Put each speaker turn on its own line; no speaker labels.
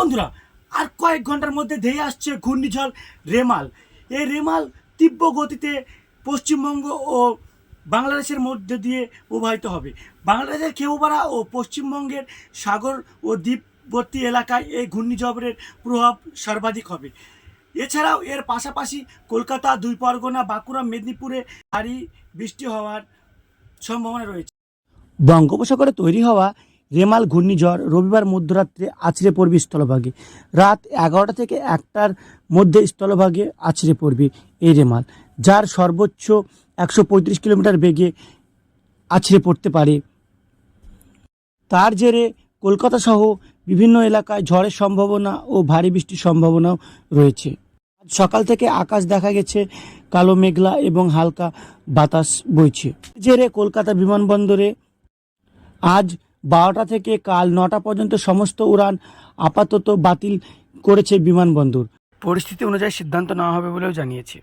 বন্ধুরা, আর কয়েক ঘণ্টার মধ্যে ধেয়ে আসছে ঘূর্ণিঝড় রেমাল। এই রেমাল তীব্র গতিতে পশ্চিমবঙ্গ ও বাংলাদেশের মধ্যে দিয়ে প্রবাহিত হবে। বাংলাদেশের কেউপাড়া ও পশ্চিমবঙ্গের সাগর ও দ্বীপবর্তী এলাকায় এই ঘূর্ণিঝড়ের প্রভাব সর্বাধিক হবে। এছাড়াও এর পাশাপাশি কলকাতা, দুই পরগনা, বাঁকুড়া, মেদিনীপুরে ভারী বৃষ্টি হওয়ার সম্ভাবনা রয়েছে। বঙ্গোপসাগরে তৈরি হওয়া রেমাল, ঘূর্ণিঝড়, রবিবার মধ্যরাত্রে আছড়ে পড়বে স্থলভাগে। রাত এগারোটা থেকে একটার মধ্যে স্থলভাগে আছড়ে পড়বে এই রেমাল, যার সর্বোচ্চ একশো পঁয়ত্রিশ কিলোমিটার বেগে আছড়ে পড়তে পারে। তার জেরে কলকাতা সহ বিভিন্ন এলাকায় ঝড়ের সম্ভাবনা ও ভারী বৃষ্টির সম্ভাবনাও রয়েছে। সকাল থেকে আকাশ দেখা গেছে, কালো, মেঘলা এবং হালকা বাতাস বইছে। জেরে কলকাতা বিমানবন্দরে আজ বারোটা থেকে কাল নটা পর্যন্ত সমস্ত উড়ান আপাতত বাতিল করেছে বিমানবন্দর। পরিস্থিতি অনুযায়ী সিদ্ধান্ত নেওয়া হবে বলেও জানিয়েছে।